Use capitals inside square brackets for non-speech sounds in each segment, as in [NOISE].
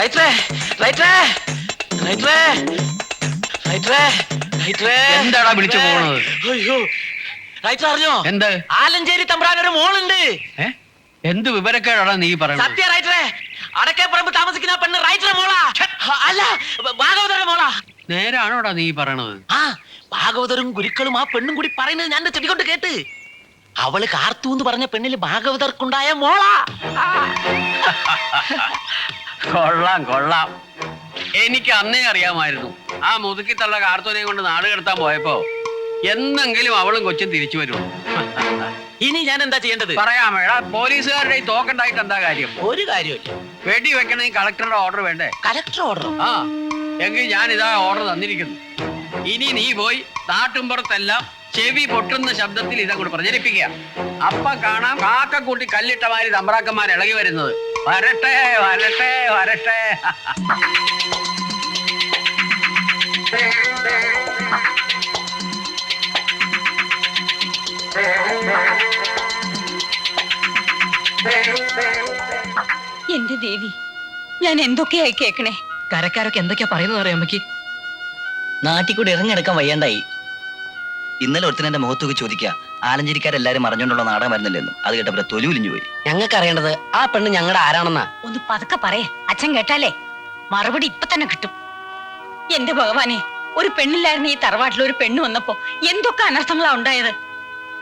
റൈറ്ററേ റൈറ്ററേ റൈറ്ററേ റൈറ്ററേ റൈറ്ററേ എന്താടാ വിളിച്ചു പോകുന്നത് അയ്യോ റൈറ്റർ അറിഞ്ഞോ? എന്ത്? ആലഞ്ചേരി തമ്പ്രാൻ ഒരു മോളുണ്ട്? എന്ത് വിവരക്കേടാ നീ പറയുന്നത്? സത്യ റൈറ്ററേ അടക്കേപ്പറമ്പ് താമസിക്കുന്ന പെണ്ണ് റൈറ്ററെ മോളാ. അല്ല ഭാഗവതരുടെ മോളാ. നേരാണോടാ നീ പറയണത്? ആ ഭാഗവതരും ഗുരുക്കളും ആ പെണ്ണും കൂടി പറയുന്നത് ഞാൻ ചെടികൊണ്ട് ചെടി കൊണ്ട് കേട്ട്. അവൾ കാർത്തു എന്ന് പറഞ്ഞ പെണ്ണിൽ ഭാഗവതർക്കുണ്ടായ മോളാ. [LAUGHS] കൊള്ളാം കൊള്ളാം. എനിക്ക് അന്നേ അറിയാമായിരുന്നു. ആ മുതുക്കിത്തള്ള കാർത്തൂനെയും കൊണ്ട് നാട് കിടത്താൻ പോയപ്പോ എന്നെങ്കിലും അവളും കൊച്ചും തിരിച്ചു വരുള്ളൂ ഇനി ഞാൻ എന്താ ചെയ്യേണ്ടത്? പറയാം എടാ പോലീസുകാരുടെ ഈ തോക്കുണ്ടായിട്ട് എന്താ കാര്യം? ഒരു കാര്യമില്ല വെടി വെക്കണമെങ്കിൽ കളക്ടറുടെ ഓർഡർ വേണ്ടേ? കളക്ടർ ഓർഡർ ആ എങ്കിൽ ഞാൻ ഇതാ ഓർഡർ തന്നിരിക്കുന്നു. ഇനി നീ പോയി നാട്ടുമ്പുറത്തെല്ലാം ചെവി പൊട്ടുന്ന ശബ്ദത്തിൽ ഇതങ്ങോട്ട് പ്രചരിപ്പിക്കുക. അപ്പ കാണാം കാക്കക്കൂട്ടി കല്ലിട്ടമാര് തമ്പ്രാക്കന്മാർ ഇളകി വരുന്നത്. വരട്ടെ വരട്ടെ വരട്ടെ. എന്റെ ദേവി ഞാൻ എന്തൊക്കെയായി കേക്കണേ കരക്കാരൊക്കെ എന്തൊക്കെയാ പറയുന്നത് അറിയാം അമ്മയ്ക്ക്? നാട്ടിൽ കൂടി ഇറങ്ങിയെടുക്കാൻ വയ്യാണ്ടായി. ഇന്നലെ ഒരുത്തൻ എന്റെ ചോദിക്കാം ചോദിക്കുക ആലഞ്ചേരിക്കാരെല്ലാരും അറിഞ്ഞുകൊണ്ടുള്ള വരുന്നില്ലെന്ന്. അത് കേട്ടപ്പോ തൊലി ഉലിഞ്ഞു പോയി. ഞങ്ങൾക്ക് അറിയേണ്ടത് ആ പെണ്ണ് ഞങ്ങളുടെ ആരാണെന്നാ? ഒന്ന് പതുക്കെ പറയേ. അച്ഛൻ കേട്ടാലേ? മറുപടി ഇപ്പൊ തന്നെ കിട്ടും. എന്റെ ഭഗവാനെ ഒരു പെണ്ണില്ലായിരുന്നു ഈ തറവാട്ടിൽ ഒരു പെണ്ണ് വന്നപ്പോ എന്തൊക്കെ അനർത്ഥങ്ങളാ ഉണ്ടായത്?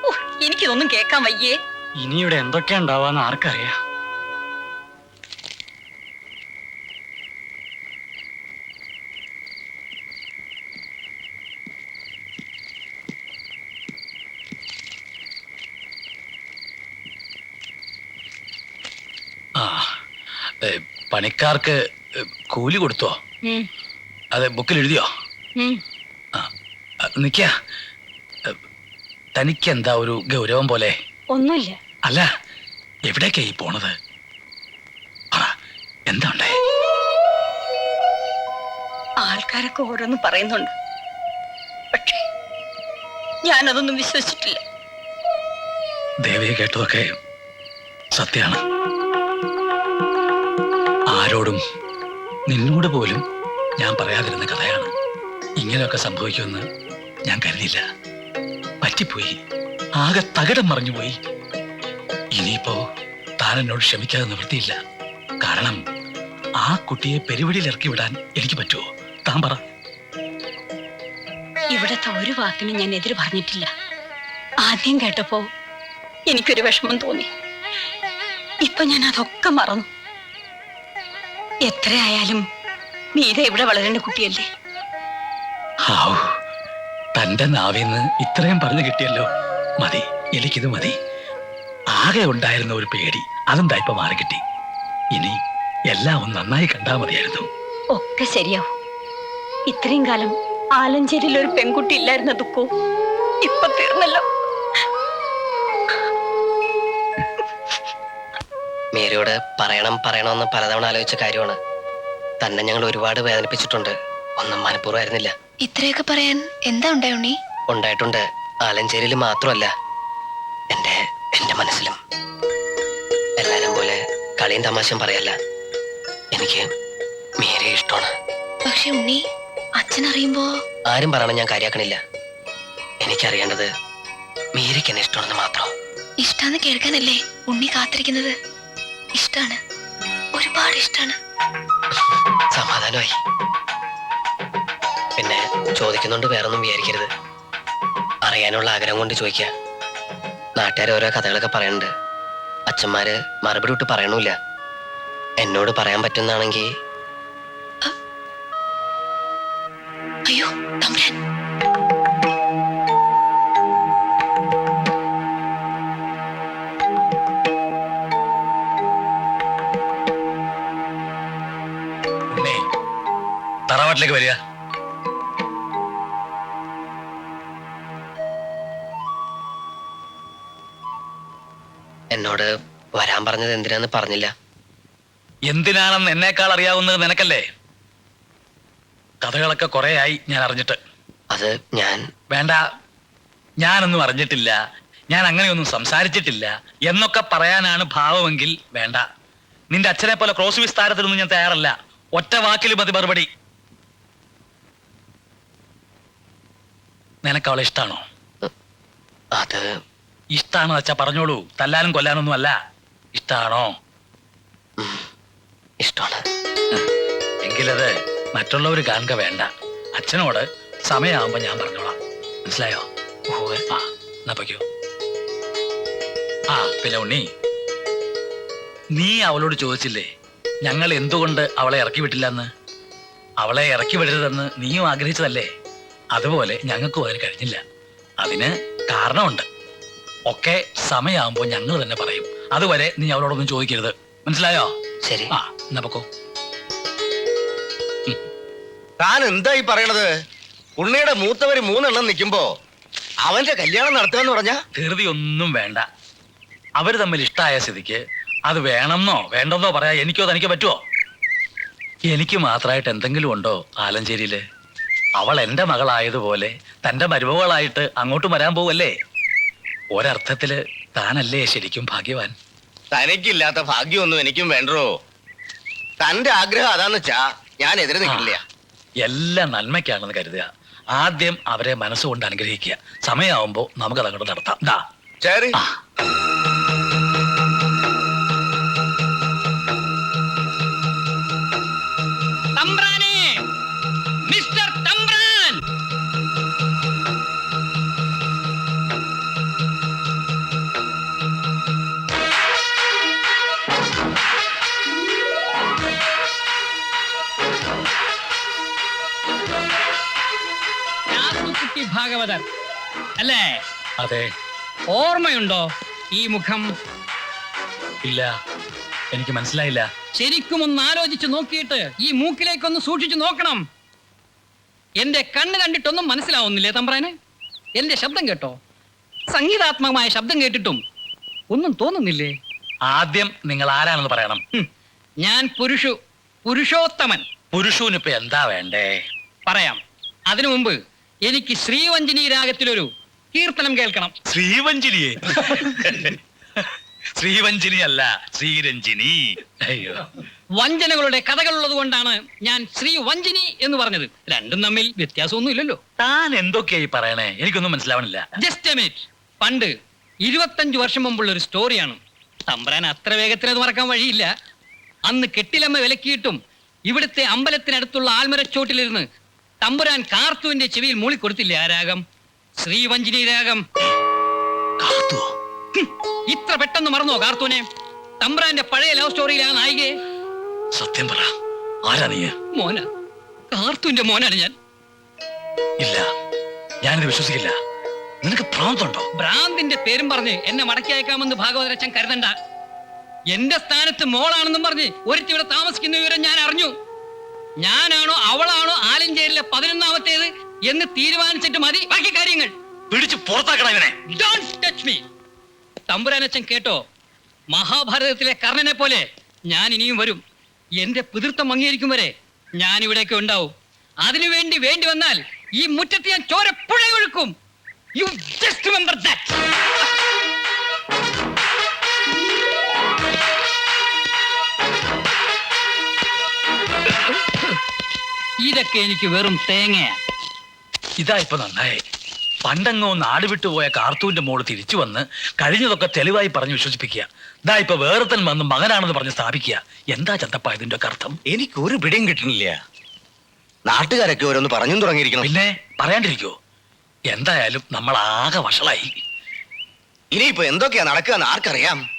ഉഹ്, എനിക്കിതൊന്നും കേൾക്കാൻ വയ്യേ. ഇനി ഇനിയുടെ എന്തൊക്കെയാ ഉണ്ടാവാന്ന് ആർക്കറിയാം ആ ഏ, പണിക്കാർക്ക് കൂലി കൊടുത്തോ? അതെ ബുക്കിൽ എഴുതിയോ ആ നിക്ക. തനിക്ക് എന്താ ഒരു ഗൗരവം പോലെ? ഒന്നുമില്ല. അല്ല എവിടേക്കാ ഈ പോണത്? എന്താണ്ടേ ആൾക്കാരൊക്കെ ഓരോന്ന് പറയുന്നുണ്ട്. പക്ഷേ ഞാനതൊന്നും വിശ്വസിച്ചിട്ടില്ല. ദേവിയെ കേട്ടതൊക്കെ സത്യാണ് ആരോടും നിന്നോട് പോലും ഞാൻ പറയാതിരുന്ന കഥയാണ് ഇങ്ങനെയൊക്കെ സംഭവിക്കുമെന്ന് ഞാൻ കരുതിയില്ല. പറ്റിപ്പോയി. ആകെ തകിടം മറിഞ്ഞുപോയി ഇനിയിപ്പോ താൻ എന്നോട് ക്ഷമിക്കാതെ നിവൃത്തിയില്ല. കാരണം ആ കുട്ടിയെ പെരുവിടിയിൽ ഇറക്കി വിടാൻ എനിക്ക് പറ്റുമോ? താൻ പറ. ഇവിടത്തെ ഒരു വാക്കിനും ഞാൻ എതിര് പറഞ്ഞിട്ടില്ല. ആദ്യം കേട്ടപ്പോ എനിക്കൊരു വിഷമം തോന്നി. ഇപ്പൊ ഞാൻ അതൊക്കെ മറന്നു. എത്രയായാലും മീര ഇവിടെ വളരേണ്ട കുട്ടിയല്ലേ? ഹാവൂ തന്റെ നാവിന്ന് ഇത്രയും പറഞ്ഞു കിട്ടിയല്ലോ. മതി എനിക്കിത് മതി. ആകെ ഉണ്ടായിരുന്ന ഒരു പേടി അതെന്താ ഇപ്പൊ മാറി കിട്ടി? ഇനി എല്ലാം ഒന്ന് നന്നായി കണ്ടാ മതിയായിരുന്നു. ഒക്കെ ശരിയാവും. ഇത്രയും കാലം ആലഞ്ചേരിയിൽ ഒരു പെൺകുട്ടി ഇല്ലായിരുന്ന ദുഃഖവും ഇപ്പൊ തീർന്നല്ലോ. മേരിയോട് പറയണം പറയണമെന്ന് പലതവണ ആലോചിച്ച കാര്യമാണ്. തന്നെ ഞങ്ങൾ ഒരുപാട് വേദനിപ്പിച്ചിട്ടുണ്ട്. ഒന്നും മനഃപൂർവമായിരുന്നില്ല. ഇത്രയൊക്കെ പറയാൻ എന്താ ഉണ്ടായി ഉണ്ണി? ഉണ്ടായിട്ടുണ്ട്. ആലഞ്ചേരിയിൽ മാത്രമല്ല. എന്റെ എന്റെ മനസ്സിലും. എല്ലാരും പോലെ കളിയും തമാശയും പറയല്ല. എനിക്ക് മേരിയെ ഇഷ്ടമാണ്. പക്ഷെ ഉണ്ണി അച്ഛൻ അറിയുമ്പോ? ആരും പറയണം ഞാൻ കാര്യാക്കണില്ല. എനിക്കറിയേണ്ടത് മീരയ്ക്ക് എന്നെ ഇഷ്ടമാണെന്ന് മാത്രം. ഇഷ്ടാന്ന് കേൾക്കാനല്ലേ ഉണ്ണി കാത്തിരിക്കുന്നത്? ഇഷ്ടാണ്. ഒരുപാട് ഇഷ്ടാണ്. സമാധാനമായി. പിന്നെ ചോദിക്കുന്നുണ്ട് വേറൊന്നും വിചാരിക്കരുത്. അറിയാനുള്ള ആഗ്രഹം കൊണ്ട് ചോദിക്കുക. നാട്ടുകാർ ഓരോ കഥകളൊക്കെ പറയുന്നുണ്ട്. അച്ഛന്മാര് മറുപടി വിട്ട് പറയണമില്ല എന്നോട് പറയാൻ പറ്റുന്നാണെങ്കിൽ തറവാട്ടിലേക്ക് വരിക. എന്നോട് വരാൻ പറഞ്ഞത് എന്തിനാന്ന് പറഞ്ഞില്ല. എന്തിനാണെന്ന് എന്നേക്കാൾ അറിയാവുന്നത് നിനക്കല്ലേ? കഥകളൊക്കെ കുറെ ആയി ഞാൻ അറിഞ്ഞിട്ട്. അത് ഞാൻ വേണ്ട. ഞാനൊന്നും അറിഞ്ഞിട്ടില്ല. ഞാൻ അങ്ങനെയൊന്നും സംസാരിച്ചിട്ടില്ല. എന്നൊക്കെ പറയാനാണ് ഭാവമെങ്കിൽ വേണ്ട. നിന്റെ അച്ഛനെ പോലെ ക്രോസ് വിസ്താരത്തിനൊന്നും ഞാൻ തയ്യാറല്ല. ഒറ്റ വാക്കിൽ മതി മറുപടി. നിനക്ക് അവളെ ഇഷ്ടാണോ? അത് ഇഷ്ടാണോ അച്ഛാ പറഞ്ഞോളൂ. തല്ലാനും കൊല്ലാനൊന്നും അല്ല. ഇഷ്ടാണോ? ഇഷ്ടമാണ്. എങ്കിലത് മറ്റുള്ളവർ കാണുക വേണ്ട. അച്ഛനോട് സമയമാകുമ്പോ ഞാൻ പറഞ്ഞോളാം. മനസ്സിലായോ? ആ എന്നാ പൊയ്ക്കോ. ആ പിന്നെ ഉണ്ണി നീ അവളോട് ചോദിച്ചില്ലേ? ഞങ്ങൾ എന്തുകൊണ്ട് അവളെ ഇറക്കി വിട്ടില്ലെന്ന്? അവളെ ഇറക്കി വിടരുതെന്ന് നീയും ആഗ്രഹിച്ചതല്ലേ? അതുപോലെ ഞങ്ങൾക്കും അതിന് കഴിഞ്ഞില്ല. അതിന് കാരണമുണ്ട്. ഒക്കെ സമയമാകുമ്പോൾ ഞങ്ങൾ തന്നെ പറയും. അതുവരെ നീ അവരോടൊന്നും ചോദിക്കരുത്. മനസ്സിലായോ? ശരി. ആ എന്നാ പൊക്കോ. താൻ എന്താ ഈ പറയണത്? ഉണ്ണിയുടെ മൂത്തവര് മൂന്നെണ്ണം നിൽക്കുമ്പോ അവന്റെ കല്യാണം നടത്തുക പറഞ്ഞ? ധൃതി ഒന്നും വേണ്ട. അവർ തമ്മിൽ ഇഷ്ടമായ സ്ഥിതിക്ക് അത് വേണമെന്നോ വേണ്ടെന്നോ പറയാ എനിക്കോ തനിക്കോ പറ്റുമോ എനിക്ക് മാത്രമായിട്ട് എന്തെങ്കിലും ഉണ്ടോ ആലഞ്ചേരിയിൽ? അവൾ എന്റെ മകളായതുപോലെ തന്റെ മരുമകളായിട്ട് അങ്ങോട്ട് വരാൻ പോവല്ലേ? ഒരർത്ഥത്തിൽ താനല്ലേ ശരിക്കും ഭാഗ്യവാൻ? തനിക്കില്ലാത്ത ഭാഗ്യമൊന്നും എനിക്കും വേണ്ടോ? തന്റെ ആഗ്രഹം അതാന്ന് വെച്ചാ ഞാൻ എതിരെ നിൽക്കില്ല. എല്ലാം നന്മയ്ക്കാണെന്ന് കരുതുക. ആദ്യം അവരെ മനസ്സുകൊണ്ട് അനുഗ്രഹിക്കുക. സമയമാവുമ്പോ നമുക്ക് അതങ്ങോട്ട് നടത്താം. ദാ. ശരി കുട്ടി ഭാഗവതർ. അല്ലേ? അതെ. ഓർമ്മയുണ്ടോ ഈ മുഖം? ഇല്ല. എനിക്ക് മനസ്സിലായില്ല. ശരിക്കും ഒന്ന് ആലോചിച്ച് നോക്കിയിട്ട് ഈ മൂക്കിലേക്കൊന്ന് സൂക്ഷിച്ചു നോക്കണം. എന്റെ കണ്ണ് കണ്ടിട്ടൊന്നും മനസ്സിലാവുന്നില്ലേ തമ്പ്രാന്? എന്റെ ശബ്ദം കേട്ടോ. സംഗീതാത്മകമായ ശബ്ദം കേട്ടിട്ടും ഒന്നും തോന്നുന്നില്ലേ? ആദ്യം നിങ്ങൾ ആരാണെന്ന് പറയണം. ഞാൻ പുരുഷു പുരുഷോത്തമൻ. പുരുഷൂനിപ്പോ എന്താ വേണ്ടേ? പറയാം. അതിനു മുമ്പ് എനിക്ക് ശ്രീവഞ്ചിനി രാഗത്തിലൊരു കീർത്തനം കേൾക്കണം. ശ്രീവഞ്ചിനിയെ? ശ്രീവഞ്ജിനി അല്ല ശ്രീരഞ്ജിനി. അയ്യോ. വഞ്ചനകളുടെ കഥകളുള്ളത് കൊണ്ടാണ് ഞാൻ ശ്രീ വഞ്ചിനി എന്ന് പറഞ്ഞത്. രണ്ടും തമ്മിൽ വ്യത്യാസമൊന്നും ഇല്ലല്ലോ താൻ എന്തൊക്കെയായി പറയണേ? എനിക്കൊന്നും മനസ്സിലാവണില്ല. ജസ്റ്റ് മിനിറ്റ് പണ്ട് ഇരുപത്തഞ്ച് വർഷം മുമ്പുള്ള ഒരു സ്റ്റോറിയാണ്. തമ്പ്രാൻ അത്ര വേഗത്തിൽ അത് മറക്കാൻ വഴിയില്ല. അന്ന് കെട്ടിലമ്മ വിലക്കിയിട്ടും ഇവിടുത്തെ അമ്പലത്തിനടുത്തുള്ള ആൽമരച്ചോട്ടിലിരുന്ന് തമ്പുരാൻ കാർത്തുവിന്റെ ചെവിയിൽ മൂളി കൊടുത്തില്ലേ ആ രാഗം? ശ്രീവഞ്ചിനി രാഗം. ഇത്ര പെട്ടെന്ന് മറന്നോ കാർത്തൂനെ തമ്പ്രാന്റെ പഴയ ലവ് സ്റ്റോറിയിലാ നായികയെ സത്യം പറ ആരാ നീ? മോന. കാർത്തുവിന്റെ മോനാണ് ഞാൻ. ഇല്ല ഞാനിത് വിശ്വസിക്കില്ല. നിനക്ക് ഭ്രാന്തുണ്ടോ? ഭ്രാന്തിന്റെ പേരും പറഞ്ഞ് എന്നെ മടക്കി അയക്കാമെന്ന് ഭാഗവതരച്ചൻ കരുതണ്ട. എന്റെ സ്ഥാനത്ത് മോളാണെന്നും പറഞ്ഞ് ഒരുത്തിവിടെ താമസിക്കുന്ന വിവരം ഞാൻ അറിഞ്ഞു. ഞാനാണോ അവളാണോ ആലഞ്ചേരിലെ പതിനൊന്നാമത്തേത് എന്ന് തീരുമാനിച്ചിട്ട് മതി. ബാക്കി കാര്യങ്ങൾ. പിടിച്ച് പുറത്താക്കണം ഇവനെ. Don't touch me. തമ്പുരാനച്ചൻ കേട്ടോ മഹാഭാരതത്തിലെ കർണനെ പോലെ ഞാൻ ഇനിയും വരും. എന്റെ പിതൃത്വം അംഗീകരിക്കും വരെ ഞാൻ ഇവിടേക്ക് ഉണ്ടാവും. അതിനുവേണ്ടി വേണ്ടി വന്നാൽ ഈ മുറ്റത്ത് ഞാൻ ചോര പുഴ ഒഴുക്കും യു ജസ്റ്റ് റിമെമ്പർ ദാറ്റ് ഇതൊക്കെ എനിക്ക് വെറും തേങ്ങയാ. ഇതാ ഇപ്പൊ നന്നായി. പണ്ടങ്ങോ നാട് വിട്ടുപോയ കാർത്തൂന്റെ മോൾ തിരിച്ചു വന്ന് കഴിഞ്ഞതൊക്കെ തെളിവായി പറഞ്ഞ് വിശ്വസിപ്പിക്കുക. ഇതാ ഇപ്പൊ വേറെ തന്നെ വന്ന് മകനാണെന്ന് പറഞ്ഞ് സ്ഥാപിക്കുക. എന്താ ചന്തപ്പ ഇതിന്റെ ഒക്കെ അർത്ഥം? എനിക്ക് ഒരു പിടിയും കിട്ടുന്നില്ല. നാട്ടുകാരൊക്കെ ഓരോന്ന് പറഞ്ഞു തുടങ്ങിയിരിക്കണം. പിന്നെ പറയാണ്ടിരിക്കോ എന്തായാലും നമ്മൾ ആകെ വഷളായി. ഇനിയിപ്പോ എന്തൊക്കെയാ നടക്കുക ആർക്കറിയാം?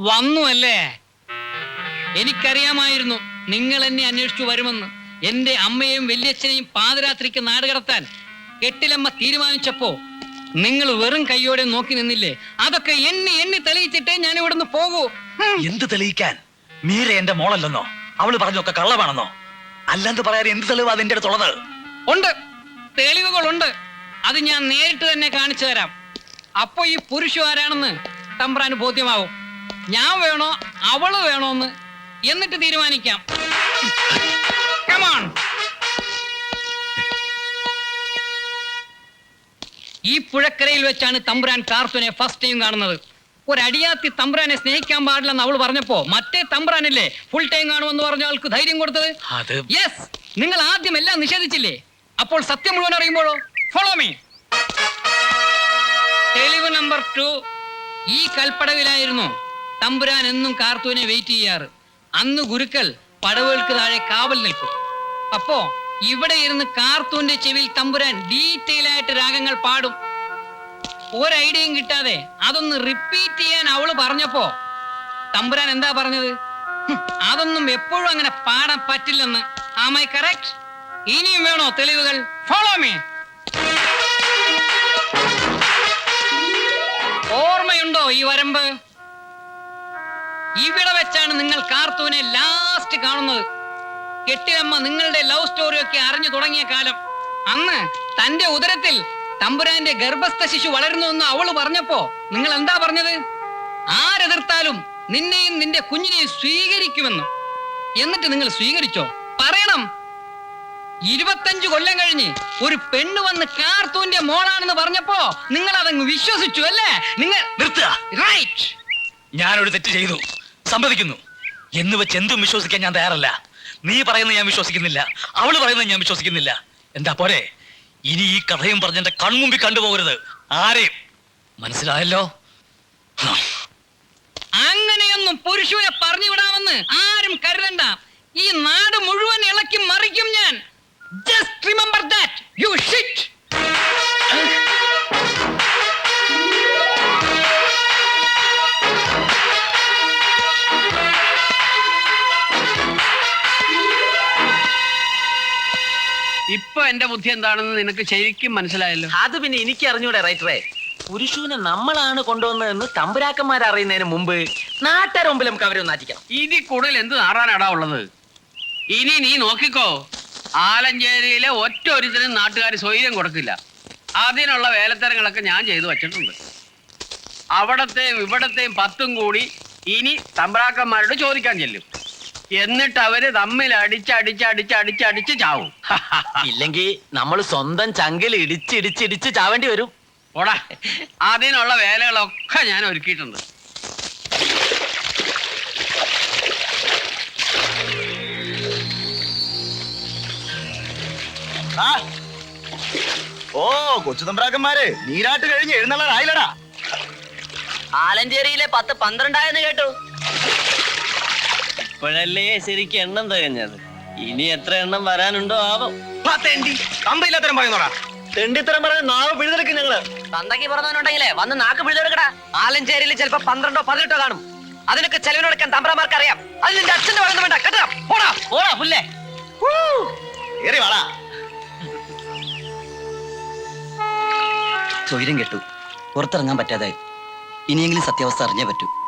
വന്നു അല്ലേ എനിക്കറിയാമായിരുന്നു നിങ്ങൾ എന്നെ അന്വേഷിച്ചു വരുമെന്ന്. എന്റെ അമ്മയും വല്യച്ഛനെയും പാതിരാത്രിക്ക് നാട് കടത്താൻ കെട്ടിലമ്മ തീരുമാനിച്ചപ്പോ നിങ്ങൾ വെറും കയ്യോടെ നോക്കി നിന്നില്ലേ? അതൊക്കെ എന്നെ എന്നെ തെളിയിച്ചിട്ടേ ഞാൻ ഇവിടുന്ന് പോകൂ. എന്ത് തെളിയിക്കാൻ? മീര എന്റെ മോളല്ലെന്നോ? അവൾ പറഞ്ഞൊക്കെ കള്ളമാണെന്നോ? അല്ലാണ്ട് പറയാതെ എന്ത് തെളിവാ നിന്റെ അടുത്തുള്ളത്? ഉണ്ട്. തെളിവുകളുണ്ട്. അത് ഞാൻ നേരിട്ട് തന്നെ കാണിച്ചു തരാം. അപ്പൊ ഈ പുരുഷു ആരാണെന്ന് തമ്പ്രാന് ബോധ്യമാവും. ഞാൻ വേണോ? അവൾ വേണോന്ന് എന്നിട്ട് തീരുമാനിക്കാം. ഈ പുഴക്കരയിൽ വെച്ചാണ് തമ്പുരാൻ കാർത്തുനെ ഫസ്റ്റ് ടൈം കാണുന്നത്. ഒരടിയാത്തി തമ്പുരാനെ സ്നേഹിക്കാൻ പാടില്ലെന്ന് അവൾ പറഞ്ഞപ്പോ മറ്റേ തമ്പ്രാനല്ലേ ഫുൾ ടൈം കാണുമെന്ന് പറഞ്ഞ ആൾക്ക് ധൈര്യം കൊടുത്തത്? യെസ് നിങ്ങൾ ആദ്യം എല്ലാം നിഷേധിച്ചില്ലേ? അപ്പോൾ സത്യം മുഴുവൻ അറിയുമ്പോഴോ? ഫോളോ മീ തെളിവ് നമ്പർ ടു ഈ കൽപ്പടവിലായിരുന്നു. തമ്പുരാൻ എന്നും കാർത്തൂനെ വെയിറ്റ് ചെയ്യാറ്. അന്ന് ഗുരുക്കൾ പടവുകൾക്ക് താഴെ കാവൽ നിൽക്കും. അപ്പോ ഇവിടെ ഇരുന്ന് കാർത്തൂന്റെ ചെവിയിൽ തമ്പുരാൻ ഡീറ്റെയിൽ ആയിട്ട് രാഗങ്ങൾ പാടും. ഒരു ഐഡിയയും കിട്ടാതെ അതൊന്ന് റിപ്പീറ്റ് ചെയ്യാൻ അവൾ പറഞ്ഞപ്പോ തമ്പുരാൻ എന്താ പറഞ്ഞത്? അതൊന്നും എപ്പോഴും അങ്ങനെ പാടാൻ പറ്റില്ലെന്ന്. ആമൈ കറക്റ്റ് ഇനിയും വേണോ തെളിവുകൾ? ഫോളോ മീ ഓർമ്മയുണ്ടോ ഈ വരമ്പ്? ഇവിടെ വെച്ചാണ് നിങ്ങൾ കാർത്തൂനെ ലാസ്റ്റ് കാണുന്നത്. കെട്ടിയമ്മ നിങ്ങളുടെ ലവ് സ്റ്റോറിയൊക്കെ അറിഞ്ഞു തുടങ്ങിയ കാലം. അന്ന് തന്റെ ഉദരത്തിൽ തമ്പുരാന്റെ ഗർഭസ്ഥ ശിശു വളരുന്നുവെന്ന് അവൾ പറഞ്ഞപ്പോ നിങ്ങൾ എന്താ പറഞ്ഞത്? ആരെതിർത്താലും നിന്നെയും നിന്റെ കുഞ്ഞിനെയും സ്വീകരിക്കുമെന്ന്. എന്നിട്ട് നിങ്ങൾ സ്വീകരിച്ചോ? പറയണം. ഇരുപത്തഞ്ചു കൊല്ലം കഴിഞ്ഞ് ഒരു പെണ്ണ് വന്ന് കാർത്തൂന്റെ മോളാണെന്ന് പറഞ്ഞപ്പോ നിങ്ങൾ അതങ്ങ് വിശ്വസിച്ചു അല്ലേ? നിങ്ങൾ നിർത്തുക. റൈറ്റ് ഞാനൊരു തെറ്റ് ചെയ്തു. സമ്മതിക്കുന്നു. എന്ന് വെച്ച് എന്തും വിശ്വസിക്കാൻ ഞാൻ തയ്യാറല്ല. നീ പറയുന്നത് ഞാൻ വിശ്വസിക്കുന്നില്ല. അവൾ പറയുന്നത് ഞാൻ വിശ്വസിക്കുന്നില്ല. എന്താ പോരെ? ഇനി ഈ കഥയും പറഞ്ഞ് എന്റെ കൺമുമ്പിൽ കണ്ടുപോകരുത്. ആരെയും? മനസ്സിലായല്ലോ. അങ്ങനെയൊന്നും പുരുഷനെ പറഞ്ഞു വിടാമെന്ന് ആരും കരുതണ്ട. ഈ നാട് മുഴുവൻ ഇളക്കി മറിക്കും ഞാൻ. Just remember that you shit ഇപ്പൊ എന്റെ ബുദ്ധി എന്താണെന്ന് നിനക്ക് ശരിക്കും മനസ്സിലായല്ലോ. അത് പിന്നെ എനിക്ക് അറിഞ്ഞൂടെ റൈറ്ററെ? പുരുഷനെ നമ്മളാണ് കൊണ്ടുവന്നതെന്ന് തമ്പുരാക്കന്മാർ അറിയുന്നതിന് മുമ്പ് നാട്ടുകാർ മുമ്പിൽ നമുക്ക് അവരെ ഒന്നാറ്റിക്കണം ഇനി ഇതിൽ കൂടുതൽ എന്ത് നാറാനാടാ ഉള്ളത്? ഇനി നീ നോക്കിക്കോ ആലഞ്ചേരിയിലെ ഒറ്റ ഒരുത്തിനും നാട്ടുകാർ സ്വൈര്യം കൊടുക്കില്ല. അതിനുള്ള വേലത്തരങ്ങളൊക്കെ ഞാൻ ചെയ്തു വച്ചിട്ടുണ്ട്. അവിടത്തെയും ഇവിടത്തെയും പത്തും കൂടി ഇനി തമ്പുരാക്കന്മാരോട് ചോദിക്കാൻ ചെല്ലും. എന്നിട്ട് അവർ തമ്മിൽ അടിച്ച് അടിച്ച് അടിച്ച് അടിച്ച് അടിച്ച് ചാവും. [LAUGHS] ഇല്ലെങ്കിൽ നമ്മൾ സ്വന്തം ചങ്കിൽ ഇടിച്ചിടിച്ചിടിച്ച് ചാവേണ്ടി വരും. ഓടാ അതിനുള്ള വേലകളൊക്കെ ഞാൻ ഒരുക്കിയിട്ടുണ്ട്. ഓ കൊച്ചു തമ്പ്രാക്കന്മാരെ നീരാട്ട് കഴിഞ്ഞ് എഴുന്നള്ളാനായില്ലടാ ആലഞ്ചേരിയിലെ പത്ത് പന്ത്രണ്ടായെന്ന് കേട്ടു. ഇപ്പോഴല്ലേ ശരിക്ക് എണ്ണം തികഞ്ഞത്? ഇനി എത്ര എണ്ണം വരാനുണ്ടോ ആവും. തന്തയില്ലാത്തരം പറയുന്നോടാ. തെണ്ടിത്തരം പറഞ്ഞ നാവ് പിഴുതെടുക്കും ഞങ്ങൾ. തന്തയ്ക്ക് പറഞ്ഞവനുണ്ടെങ്കിലേ വന്ന് നാക്ക് പിഴുതെടുക്കടാ. ആലഞ്ചേരിയിൽ ചിലപ്പോ പന്ത്രണ്ടോ പതിനെട്ടോ കാണും. അതിനൊക്കെ ചെലവിനെടുക്കാൻ തമ്പ്രമാർക്ക് അറിയാം അതിൽ നിന്റെ അച്ഛന്റെ പറയുന്നത് വേണ്ട. കേട്ടോ പോടാ. പോടാ പുല്ലേ. ഏറി വാടാ. സ്വൈര്യം കെട്ടു. പുറത്തിറങ്ങാൻ പറ്റാതായി. ഇനിയെങ്കിലും സത്യാവസ്ഥ അറിഞ്ഞേ പറ്റൂ.